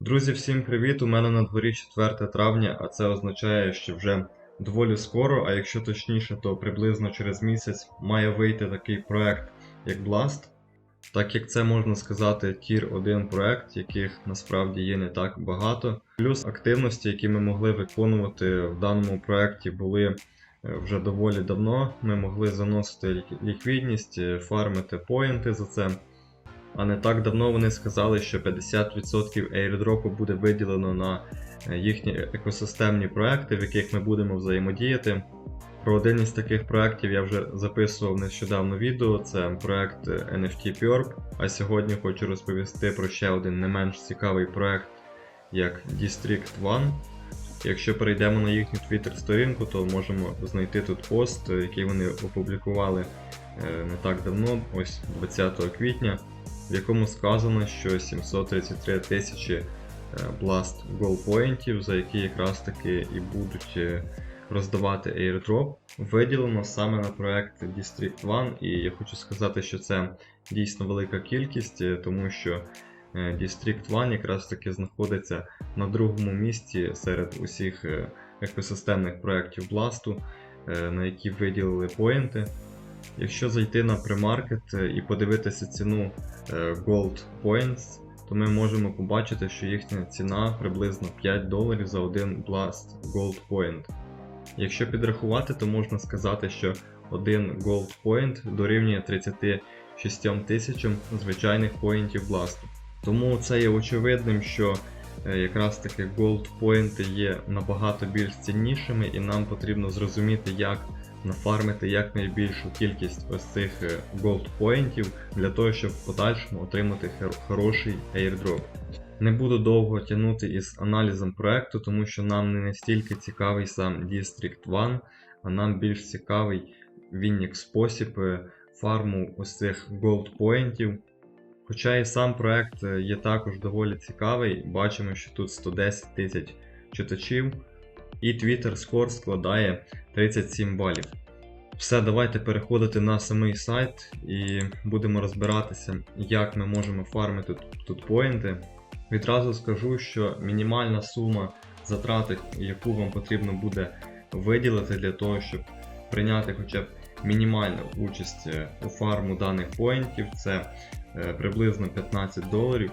Друзі, всім привіт! У мене на дворі 4 травня, а це означає, що вже доволі скоро, а якщо точніше, то приблизно через місяць має вийти такий проект, як Blast. Так як це можна сказати тір 1 проект, яких насправді є не так багато. Плюс активності, які ми могли виконувати в даному проекті, були е, вже доволі давно. Ми могли заносити ліквідність, е, фармити поінти за це. А не так давно вони сказали, що 50% airdropу буде виділено на е, їхні екосистемні проекти, в яких ми будемо взаємодіяти. Про один із таких проєктів я вже записував нещодавно відео, це проект е, NFT Purp. А сьогодні хочу розповісти про ще один не менш цікавий проект, як District One. Якщо перейдемо на їхню Twitter-сторінку, то можемо знайти тут пост, е, який вони опублікували е, не так давно, ось 20 квітня, в якому сказано, що 733 тисячі е, Blast Goal поінтів, за які якраз таки і будуть е, роздавати airdrop, виділено саме на проект District One, і я хочу сказати, що це дійсно велика кількість, е, тому що District One якраз таки знаходиться на другому місці серед усіх екосистемних проєктів Blast, на які виділили поінти. Якщо зайти на премаркет е, і подивитися ціну е, Gold Points, то ми можемо побачити, що їхня ціна приблизно 5 доларів за один Blast Gold Point. Якщо підрахувати, то можна сказати, що один Gold Point дорівнює 36 тисячам звичайних поінтів Blast. Тому це є очевидним, що е, якраз таки Gold Point є набагато більш ціннішими, і нам потрібно зрозуміти, як нафармити якнайбільшу кількість ось цих е, Gold Pointів для того, щоб в подальшому отримати хороший airdrop. Не буду довго тягнути із аналізом проекту, тому що нам не настільки цікавий сам District One, а нам більш цікавий він як спосіб е, фарму ось цих Pointів. Хоча і сам проект е, є також доволі цікавий, бачимо, що тут 110 тисяч читачів, і Twitter Score складає 37 балів. Все, давайте переходити на самий сайт і будемо розбиратися, як ми можемо фармити тут, поінти. Відразу скажу, що мінімальна сума затрати, яку вам потрібно буде виділити для того, щоб прийняти хоча б мінімальну участь е, у фарму даних поінтів, це е, приблизно 15 доларів.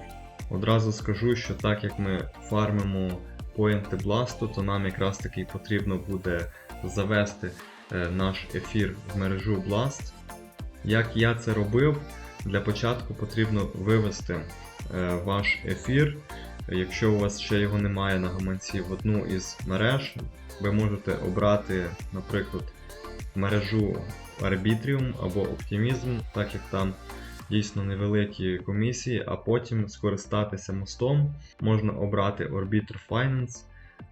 Одразу скажу, що так як ми фармимо поінти бласту, то нам якраз таки потрібно буде завести е, наш ефір в мережу Blast. Як я це робив, для початку потрібно вивести е, ваш ефір. Якщо у вас ще його немає на гаманці в одну із мереж, ви можете обрати, наприклад, мережу Arbitrium або Optimism, так як там дійсно невеликі комісії, а потім скористатися мостом. Можна обрати Orbiter Finance.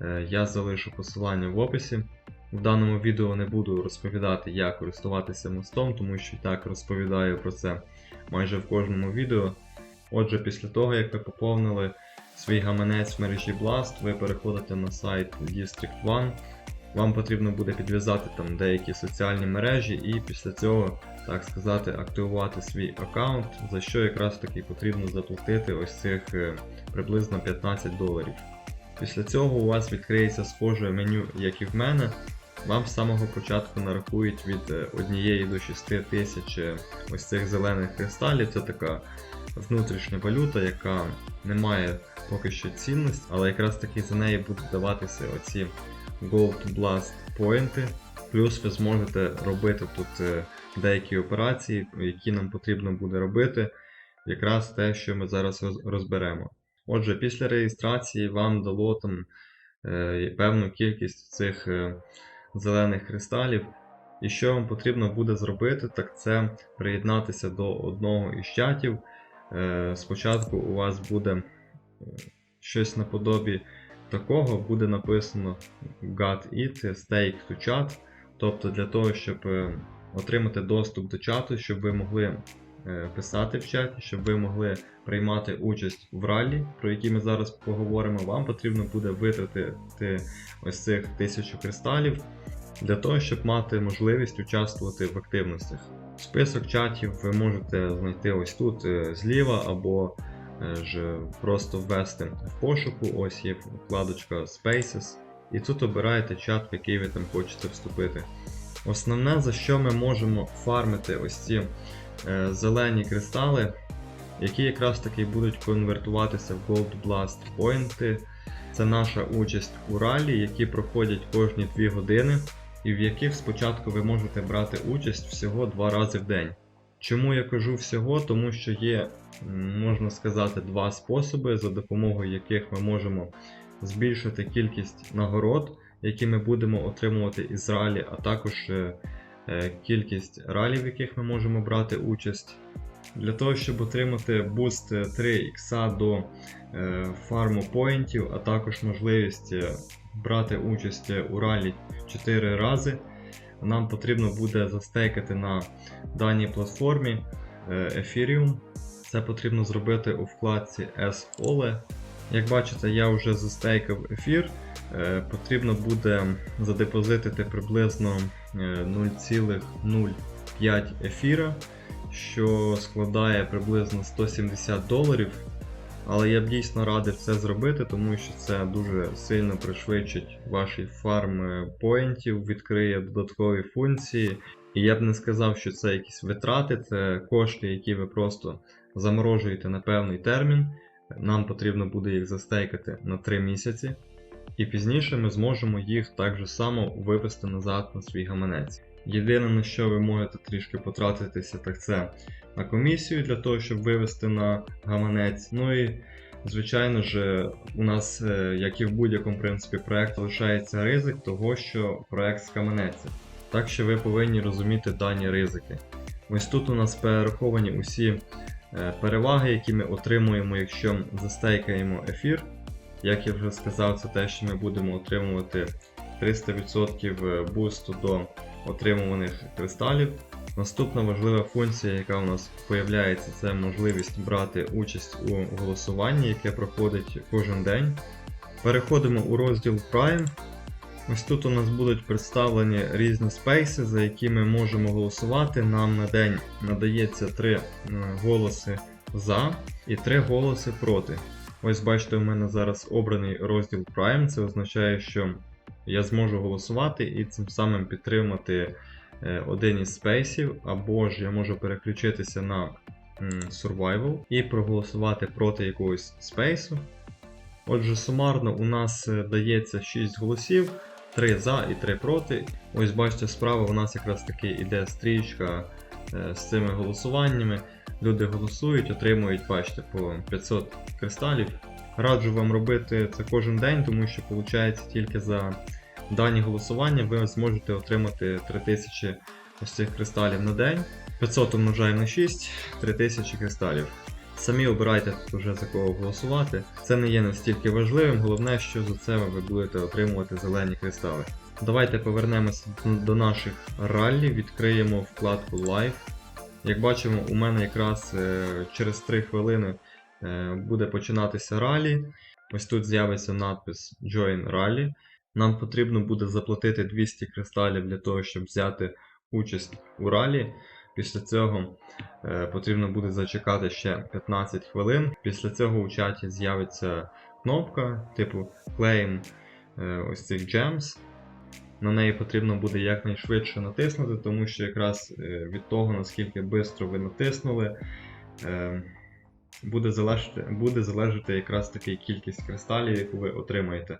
Е, Я залишу посилання в описі. В даному відео не буду розповідати, як користуватися мостом, тому що і так розповідаю про це майже в кожному відео. Отже, після того, як ви поповнили свій гаманець в мережі Blast, ви переходите на сайт District One. Вам потрібно буде підв'язати там деякі соціальні мережі і після цього, так сказати, активувати свій аккаунт, за що якраз таки потрібно заплатити ось цих е, приблизно 15 доларів. Після цього у вас відкриється схоже меню, як і в мене. Вам з самого початку нарахують від 1 до 6 тисяч е, ось цих зелених кристалів. Це така внутрішня валюта, яка не має поки що цінності, але якраз таки за неї будуть даватися оці Gold Blast поінти. Плюс ви зможете робити тут е, деякі операції, які нам потрібно буде робити, якраз те, що ми зараз розберемо. Отже, після реєстрації вам дало там е, певну кількість цих е, зелених кристалів. І що вам потрібно буде зробити, так це приєднатися до одного із чатів. Спочатку у вас буде щось наподобі такого, буде написано Got it, Stake to Chat. Тобто для того, щоб е, отримати доступ до чату, щоб ви могли е, писати в чаті, щоб ви могли приймати участь в раллі, про які ми зараз поговоримо, вам потрібно буде витратити ось цих тисячу кристалів для того, щоб мати можливість участвувати в активностях. Список чатів ви можете знайти ось тут е, зліва або ж просто ввести в пошуку. Ось є вкладочка Spaces. І тут обираєте чат, в який ви там хочете вступити. Основне, за що ми можемо фармити ось ці е, зелені кристали, які якраз таки будуть конвертуватися в Gold Blast Poinти. Це наша участь у ралі, які проходять кожні 2 години, і в яких спочатку ви можете брати участь всього 2 рази в день. Чому я кажу всього? Тому що є, можна сказати, два способи, за допомогою яких ми можемо збільшити кількість нагород, які ми будемо отримувати із ралі, а також е, е, кількість ралі, в яких ми можемо брати участь. Для того, щоб отримати буст 3 ікса до е, фарму поінтів, а також можливість брати участь у ралі 4 рази, нам потрібно буде застейкати на даній платформі Ethereum. Це потрібно зробити у вкладці S-Ole. Як бачите, я вже застейкав ефір. Е, Потрібно буде задепозитити приблизно е, 0,05 ефіра, що складає приблизно 170 доларів. Але я б дійсно радив це зробити, тому що це дуже сильно пришвидшить ваш фарм е, поінтів, відкриє додаткові функції. І я б не сказав, що це якісь витрати, це кошти, які ви просто заморожуєте на певний термін. Нам потрібно буде їх застейкати на 3 місяці, і пізніше ми зможемо їх так же само вивести назад на свій гаманець. Єдине на що ви можете трішки потратитися, так це на комісію для того, щоб вивести на гаманець. Ну і звичайно ж, у нас, е, як і в будь-якому принципі проєкті, лишається ризик того, що проєкт скаменеться. Так що ви повинні розуміти дані ризики. Ось тут у нас перераховані усі е, переваги, які ми отримуємо, якщо застейкаємо ефір. Як я вже сказав, це те, що ми будемо отримувати 300% бусту до отримуваних кристалів. Наступна важлива функція, яка у нас появляється, це можливість брати участь у голосуванні, яке проходить кожен день. Переходимо у розділ Prime. Ось тут у нас будуть представлені різні спейси, за які ми можемо голосувати. Нам на день надається 3 голоси за і 3 голоси проти. Ось бачите, у мене зараз обраний розділ Prime. Це означає, що я зможу голосувати і цим самим підтримати е, один із спейсів, або ж я можу переключитися на Survival і проголосувати проти якогось спейсу. Отже, сумарно у нас е, дається 6 голосів, 3 за і 3 проти. Ось бачите, справа у нас якраз таки іде стрічка е, з цими голосуваннями. Люди голосують, отримують, бачите, по 500 кристалів. Раджу вам робити це кожен день, тому що виходить тільки за дані голосування ви зможете отримати 3000 ось цих кристалів на день. 500 умножаємо на 6, 3000 кристалів. Самі обирайте вже за кого голосувати. Це не є настільки важливим, головне, що за це ви будете отримувати зелені кристали. Давайте повернемося до наших раллі, відкриємо вкладку Live. Як бачимо, у мене якраз е, через 3 хвилини е, буде починатися ралі. Ось тут з'явиться надпис Join Rally. Нам потрібно буде заплатити 200 кристалів для того, щоб взяти участь у ралі. Після цього е, потрібно буде зачекати ще 15 хвилин. Після цього у чаті з'явиться кнопка типу Claim е, ось цих gems. На неї потрібно буде якнайшвидше натиснути, тому що якраз е, від того, наскільки швидко ви натиснули, е, буде залежати, буде залежати якраз таки кількість кристалів, яку ви отримаєте.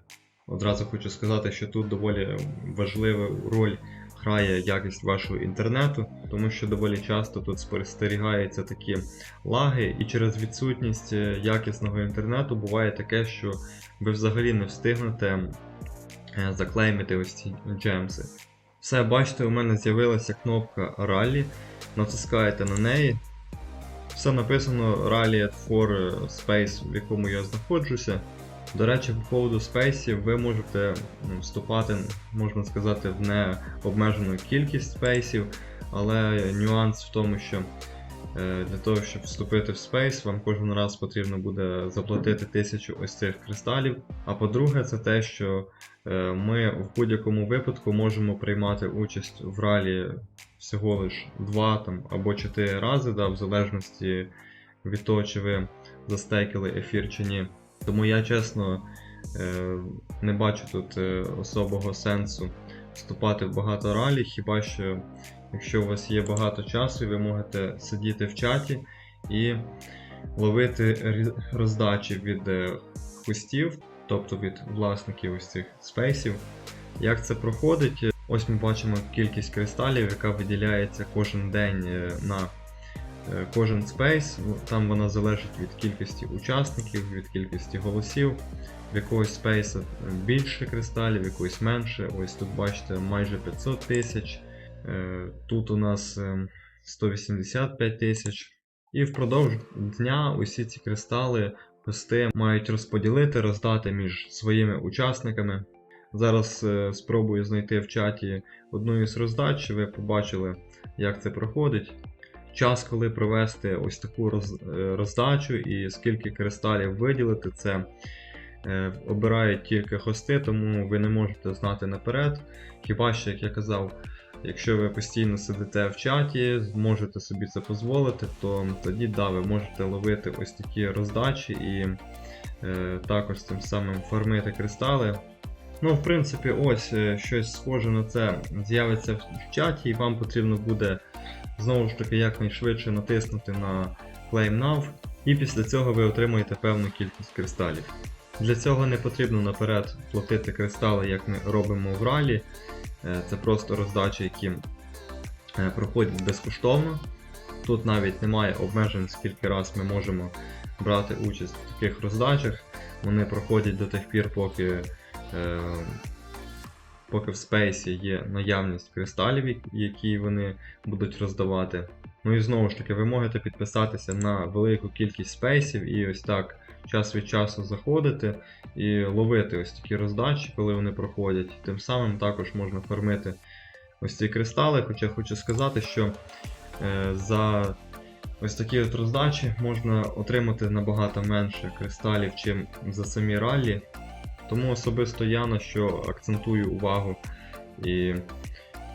Одразу хочу сказати, що тут доволі важливу роль грає якість вашого інтернету, тому що доволі часто тут спостерігаються такі лаги, і через відсутність е, якісного інтернету буває таке, що ви взагалі не встигнете е, заклеймити ось ці джемси. Все, бачите, у мене з'явилася кнопка Rally, натискаєте на неї. Все написано Rally for Space, в якому я знаходжуся. До речі, по поводу спейсів ви можете вступати, можна сказати, в необмежену кількість спейсів, але нюанс в тому, що е, для того, щоб вступити в спейс, вам кожен раз потрібно буде заплатити тисячу ось цих кристалів. А по-друге, це те, що е, ми в будь-якому випадку можемо приймати участь в ралі всього лиш 2 там, або 4 рази, да, в залежності від того, чи ви застейкали ефір чи ні. Тому я чесно е, не бачу тут е, особого сенсу вступати в багато ралі, хіба що якщо у вас є багато часу, ви можете сидіти в чаті і ловити роздачі від е, хостів, тобто від власників ось цих спейсів. Як це проходить? Ось ми бачимо кількість кристалів, яка виділяється кожен день на кожен спейс. Там вона залежить від кількості учасників, від кількості голосів. В якогось спейса більше кристалів, в якогось менше. Ось тут бачите майже 500 тисяч. Е, Тут у нас е, 185 тисяч. І впродовж дня усі ці кристали хости мають розподілити, роздати між своїми учасниками. Зараз е, спробую знайти в чаті одну із роздач, ви побачили, як це проходить. Час, коли провести ось таку е, роздачу і скільки кристалів виділити, це е, обирають тільки хости, тому ви не можете знати наперед. Хіба що, як я казав, якщо ви постійно сидите в чаті, можете собі це дозволити, то тоді да, ви можете ловити ось такі роздачі і е, також тим самим фармити кристали. Ну, в принципі, ось е, щось схоже на це з'явиться в чаті, і вам потрібно буде знову ж таки якнайшвидше натиснути на Claim Now, і після цього ви отримуєте певну кількість кристалів. Для цього не потрібно наперед платити кристали, як ми робимо в ралі. Е, Це просто роздачі, які е, проходять безкоштовно. Тут навіть немає обмежень, скільки раз ми можемо брати участь в таких роздачах. Вони проходять до тих пір, поки, е, поки в спейсі є наявність кристалів, які- вони будуть роздавати. Ну і знову ж таки, ви можете підписатися на велику кількість спейсів і ось так час від часу заходити і ловити ось такі роздачі, коли вони проходять. Тим самим також можна фармити ось ці кристали. Хоча хочу сказати, що е, за ось такі от роздачі можна отримати набагато менше кристалів, чим за самі раллі. Тому особисто я на що акцентую увагу. І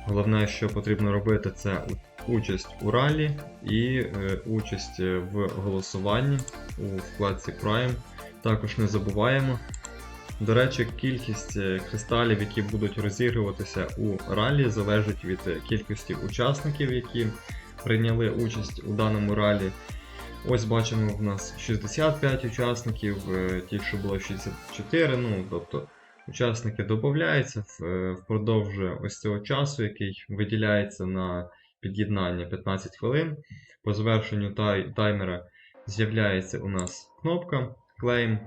головне, що потрібно робити, це участь у ралі і е, участь е, в голосуванні у вкладці Prime. Також не забуваємо. До речі, кількість е, кристалів, які будуть розігруватися у ралі, залежить від кількості учасників, які прийняли участь у даному ралі. Ось бачимо, в нас 65 учасників, е, ті, що було 64, ну тобто учасники додаються е, впродовж ось цього часу, який виділяється на під'єднання 15 хвилин. По завершенню тай- таймера з'являється у нас кнопка Claim,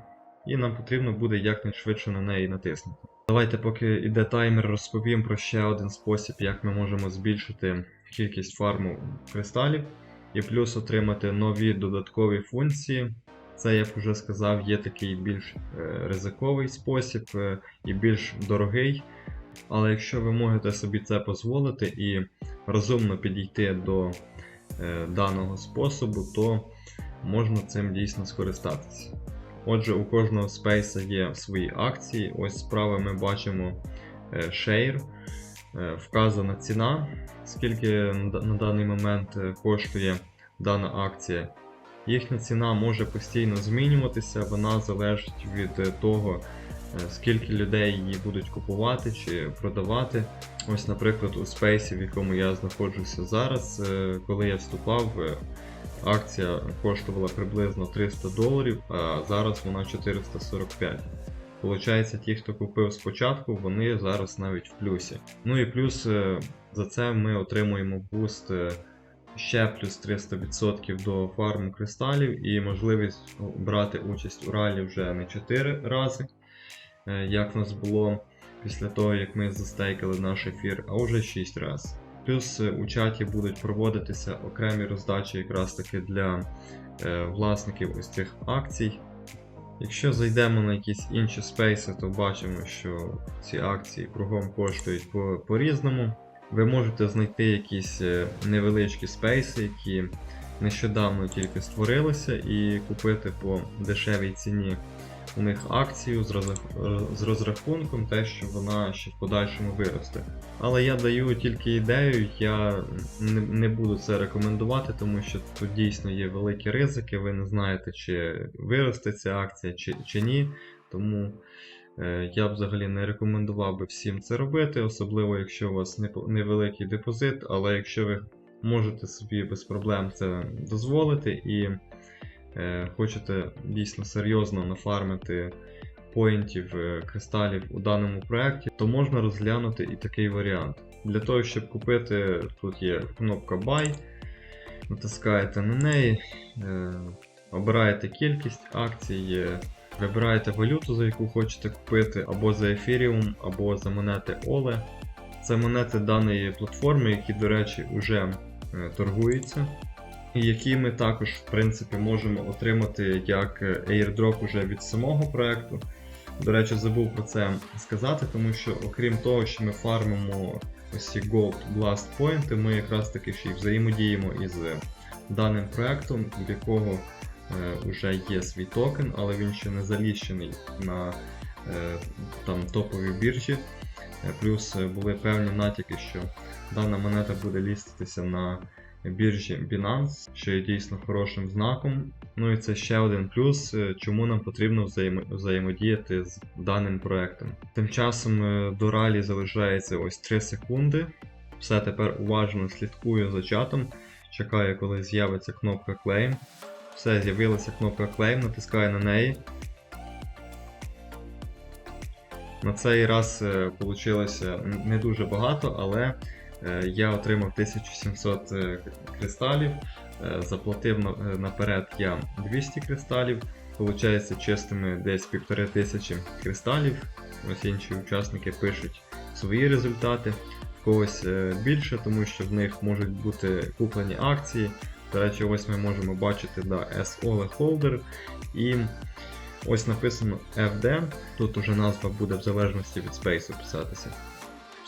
і нам потрібно буде якнайшвидше на неї натиснути. Давайте, поки йде таймер, розповім про ще один спосіб, як ми можемо збільшити кількість фарму кристалів і плюс отримати нові додаткові функції. Це, як вже сказав, є такий більш е, ризиковий спосіб е, і більш дорогий. Але якщо ви можете собі це дозволити і розумно підійти до е, даного способу, то можна цим дійсно скористатися. Отже, у кожного спейса є свої акції. Ось справа ми бачимо Share, вказана ціна, скільки на даний момент е, коштує дана акція. Їхня ціна може постійно змінюватися, вона залежить від е, того, е, скільки людей її будуть купувати чи продавати. Ось, наприклад, у спейсі, в якому я знаходжуся зараз, е, коли я вступав, е, акція коштувала приблизно 300 доларів, а зараз вона 445. Получається, ті, хто купив спочатку, вони зараз навіть в плюсі. Ну і плюс е, за це ми отримуємо буст е, ще плюс 300% до фарму кристалів і можливість брати участь у ралі вже не 4 рази, е, як в нас було після того, як ми застейкали наш ефір, а вже 6 разів. Плюс у чаті будуть проводитися окремі роздачі якраз таки для власників ось цих акцій. Якщо зайдемо на якісь інші спейси, то бачимо, що ці акції кругом коштують по- по-різному. Ви можете знайти якісь е, невеличкі спейси, які нещодавно тільки створилися, і купити по дешевій ціні у них акцію з, розрах- з розрахунком, те, що вона ще в подальшому виросте. Але я даю тільки ідею, я не, буду це рекомендувати, тому що тут дійсно є великі ризики, ви не знаєте, чи виросте ця акція, чи, чи ні. Тому е, я б взагалі не рекомендував би всім це робити, особливо якщо у вас невеликий депозит, але якщо ви можете собі без проблем це дозволити і е, хочете дійсно серйозно нафармити поінтів е, кристалів у даному проєкті, то можна розглянути і такий варіант. Для того, щоб купити, тут є кнопка Buy, натискаєте на неї, е, обираєте кількість акцій, е, вибираєте валюту, за яку хочете купити, або за Ethereum, або за монети OLE. Це монети даної платформи, які, до речі, вже е, торгуються. Які ми також, в принципі, можемо отримати як е, airdrop уже від самого проекту. До речі, забув про це сказати, тому що окрім того, що ми фармимо ось ці Gold Blast Point, ми якраз таки ще й взаємодіємо із даним проектом, в якого вже є свій токен, але він ще не заліщений на е, там, топовій біржі. Е, Плюс е, були певні натяки, що дана монета буде ліститися на біржі Binance, що є дійсно хорошим знаком. Ну і це ще один плюс, е, чому нам потрібно взаємо- взаємодіяти з даним проектом. Тим часом е, до ралі залишається ось 3 секунди. Все тепер уважно слідкую за чатом. Чекаю, коли з'явиться кнопка Claim. Все, з'явилася кнопка Claim, натискаю на неї. На цей раз вийшло не дуже багато, але е, я отримав 1700 е, кристалів, е, заплатив е, наперед я 200 кристалів, Получається чистими десь 1500 кристалів. Ось інші учасники пишуть свої результати, в когось е, більше, тому що в них можуть бути куплені акції. До речі, ось ми можемо бачити да, SOLE Holder і ось написано FD. Тут уже назва буде в залежності від спейсу писатися.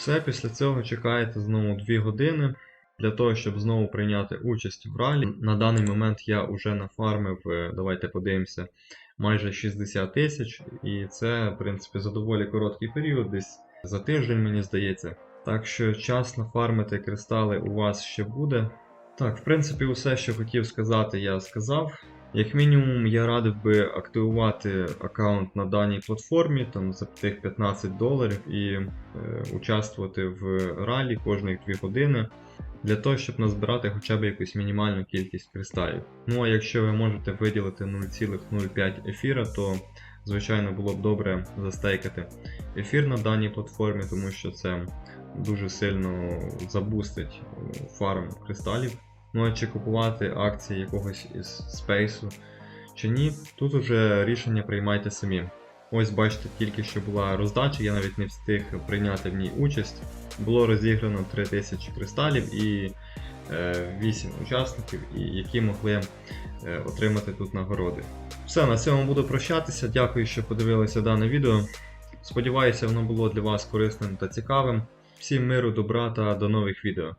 Все, після цього чекаєте знову 2 години для того, щоб знову прийняти участь в ралі. На даний момент я вже нафармив, е, давайте подивимося, майже 60 тисяч, і це, в принципі, за доволі короткий період, десь за тиждень, мені здається. Так що час нафармити кристали у вас ще буде. Так, в принципі, усе, що хотів сказати, я сказав. Як мінімум, я радив би активувати аккаунт на даній платформі там за тих 15 доларів і е, участвувати в ралі кожних 2 години для того, щоб назбирати хоча б якусь мінімальну кількість кристалів. Ну а якщо ви можете виділити 0,05 ефіра, то звичайно було б добре застейкати ефір на даній платформі, тому що це дуже сильно забустить е, фарм кристалів. Ну а чи купувати акції якогось із спейсу чи ні, тут уже рішення приймайте самі. Ось бачите, тільки що була роздача, я навіть не встиг прийняти в ній участь. Було розіграно 3000 кристалів і е, 8 учасників, і які могли е, отримати тут нагороди. Все, на цьому буду прощатися. Дякую, що подивилися дане відео. Сподіваюся, воно було для вас корисним та цікавим. Всім миру, добра та до нових відео.